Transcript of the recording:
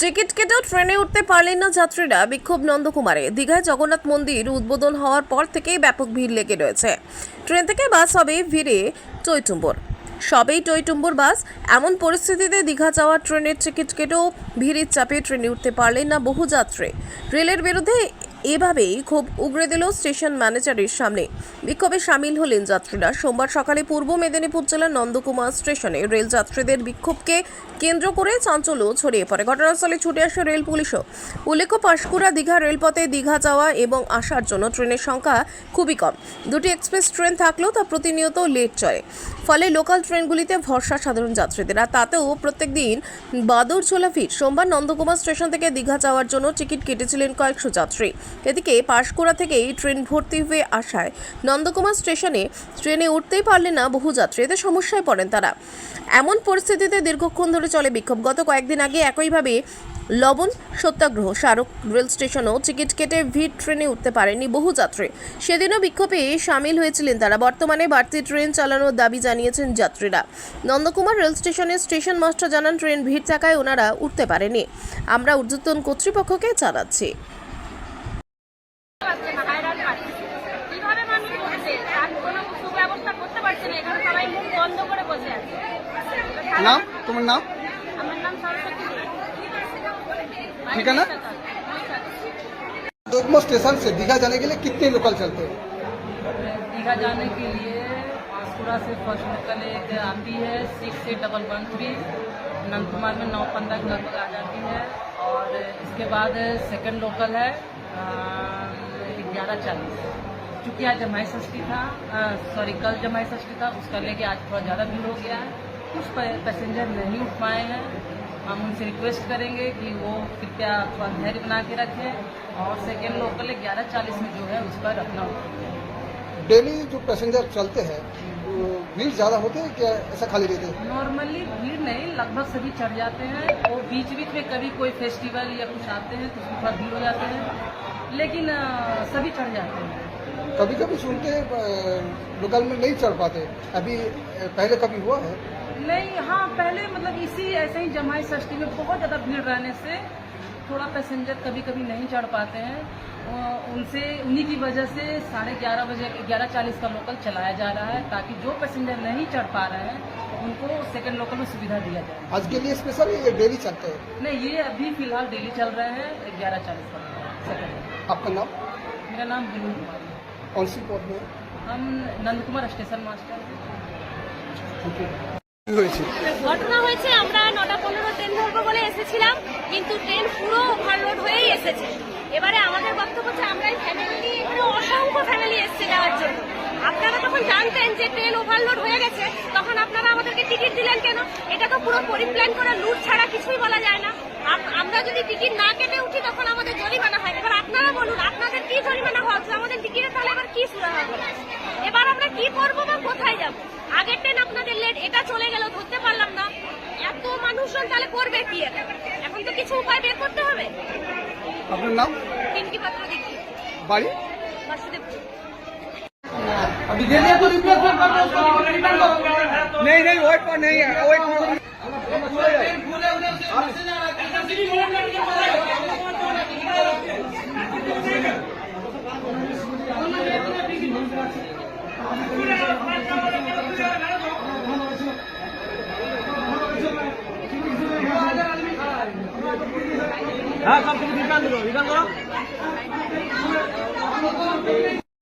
Ticket কেটেও ট্রেনে উঠতে পারলেন না যাত্রীরা। বিক্ষোভ নন্দকুমারে। দীঘায় জগন্নাথ মন্দির উদ্বোধন হওয়ার পর থেকেই ব্যাপক ভিড় লেগে রয়েছে। ট্রেন থেকে বাস হবে ভিড়ে টইটুম্বর সবেই টইটুম্বর বাস। এমন পরিস্থিতিতে দীঘা যাওয়ার ট্রেনের টিকিট কেটেও ভিড়ের চাপে ট্রেনে উঠতে পারলেন না বহু যাত্রী। রেলের বিরুদ্ধে এভাবেই খুব উগড়ে দিল স্টেশন ম্যানেজারের সামনে। বিক্ষোভে সামিল হলেন যাত্রীরা। সোমবার সকালে পূর্ব মেদিনীপুর জেলার নন্দকুমার স্টেশনে রেল যাত্রীদের বিক্ষোভকে কেন্দ্র করে চাঞ্চল্য ছড়িয়ে পড়ে। ঘটনাস্থলে ছুটে আসে রেল পুলিশও। উল্লেখ্য, পাঁশকুড়া দীঘা রেলপথে দীঘা যাওয়া এবং আসার জন্য ট্রেনের সংখ্যা খুবই কম। দুটি এক্সপ্রেস ট্রেন থাকলেও তা প্রতিনিয়ত লেট চলে। ফলে লোকাল ট্রেনগুলিতে ভরসা সাধারণ যাত্রীদের। আর তাতেও প্রত্যেকদিন বাদর ছোলা সোমবার নন্দকুমার স্টেশন থেকে দীঘা যাওয়ার জন্য টিকিট কেটেছিলেন কয়েকশো যাত্রী। এদিকে পাঁশকুড়া থেকেই ট্রেন ভর্তি হয়ে আসায় নন্দকুমার স্টেশনে ট্রেনে উঠতেই পারলেন না বহু যাত্রী। এতে সমস্যায় পড়েন তারা। এমন পরিস্থিতিতে দীর্ঘক্ষণ ধরে চলে বিক্ষোভ। গত কয়েকদিন আগে একইভাবে লবণ সত্যাগ্রহ স্মারক রেল স্টেশনও টিকিট কেটে ভিড় ট্রেনে উঠতে পারেনি বহু যাত্রী। সেদিনও বিক্ষোভে সামিল হয়েছিলেন তারা। বর্তমানে বাড়তি ট্রেন চালানোর দাবি জানিয়েছেন যাত্রীরা। নন্দকুমার রেল স্টেশনের স্টেশন মাস্টার জানান, ট্রেন ভিড় থাকায় ওনারা উঠতে পারেনি। আমরা ঊর্ধ্বতন কর্তৃপক্ষকে জানাচ্ছি। নাম তোমার নাম আমার নাম সরস্বতী দে। ঠিকানা? दोगमो स्टेशन से दीघा जाने के लिए कितने लोकल चलते हैं दीघा जाने के लिए पांसकुड़ा से फर्स्ट लोकल एक आती है six eight double one three Nandkumar में नौ पंद्रह के लगभग आ जाती है और इसके बाद सेकंड लोकल है ग्यारह चालीस चूँकि आज जमाई षष्ठी था सॉरी कल जमाई षष्ठी था उसका लेके आज थोड़ा ज़्यादा भीड़ हो गया है कुछ पैसेंजर नहीं उठ पाए हैं। हम उनसे रिक्वेस्ट करेंगे कि वो कृपया थोड़ा धैर्य बना के रखें और सेकेंड लोकल ग्यारह चालीस में जो है उस पर रखना होगा डेली जो पैसेंजर चलते हैं भीड़ ज़्यादा होते हैं क्या ऐसा खाली रहते हैं? नॉर्मली भीड़ नहीं लगभग सभी चढ़ जाते हैं। और बीच बीच में कभी कोई फेस्टिवल या कुछ आते हैं तो उसमें थोड़ा भीड़ हो जाते हैं। लेकिन सभी चढ़ जाते हैं। कभी कभी सुनते हैं लोकल में नहीं चढ़ पाते। अभी पहले कभी हुआ है? नहीं हाँ पहले मतलब इसी ऐसे ही जमाई सृष्टि में बहुत ज़्यादा भीड़ रहने से थोड़ा पैसेंजर कभी कभी नहीं चढ़ पाते हैं। उनसे उन्हीं की वजह से साढ़े ग्यारह बजे ग्यारह चालीस का लोकल चलाया जा रहा है ताकि जो पैसेंजर नहीं चढ़ पा रहे हैं उनको सेकंड लोकल में सुविधा दिया जाए। आज के लिए स्पेशल ये डेली चलते हैं? नहीं ये अभी फ़िलहाल डेली चल रहे हैं ग्यारह चालीस का सेकेंड आपका नाम? मेरा नाम विनू कुमारी कौन सी हम नंद कुमार स्टेशन मास्टर हैं। ঘটনা হয়েছে, আমরা নটা পনেরো ট্রেন ধরবো বলে এসেছিলাম, কিন্তু ট্রেন পুরো ওভারলোড হয়েই এসেছে। এবারে আমাদের বক্তব্য হচ্ছে, আমরা ফ্যামিলি এখানে অসংখ্য ফ্যামিলি এসছে যাওয়ার জন্য। আপনারা তখন জানতেন যে ট্রেন ওভারলোড হয়ে গেছে, তখন আপনারা আমাদেরকে টিকিট দিলেন কেন? এটা তো পুরো পরিপ্ল্যান করা লুট ছাড়া কিছুই বলা যায় না। আমরা যদি টিকিট না কেটে উঠি, তখন আমাদের জরিমানা হয়। এবার আপনারা বলুন, আপনাদের কি জরিমানা হওয়া? আমাদের টিকিটে তাহলে এবার কি শুরু হবে? এবার আমরা কি করব বা কোথায় যাব? আগের ট্রেন এটা চলে গেল ধরতে পারলাম না এত মানুষজন তাহলে করবে কি এটা? এখন তো কিছু উপায় বের করতে হবে আপনার নাম তিনটি পাত্র দেখি বাড়ি বাসুদেবপুর अभी दे दिया तो रिप्लेसमेंट कर दो उसको रिटर्न करो नहीं नहीं वेट पर नहीं है वेट হ্যাঁ সব কিছু রিটার্ন করো রিটার্ন করো।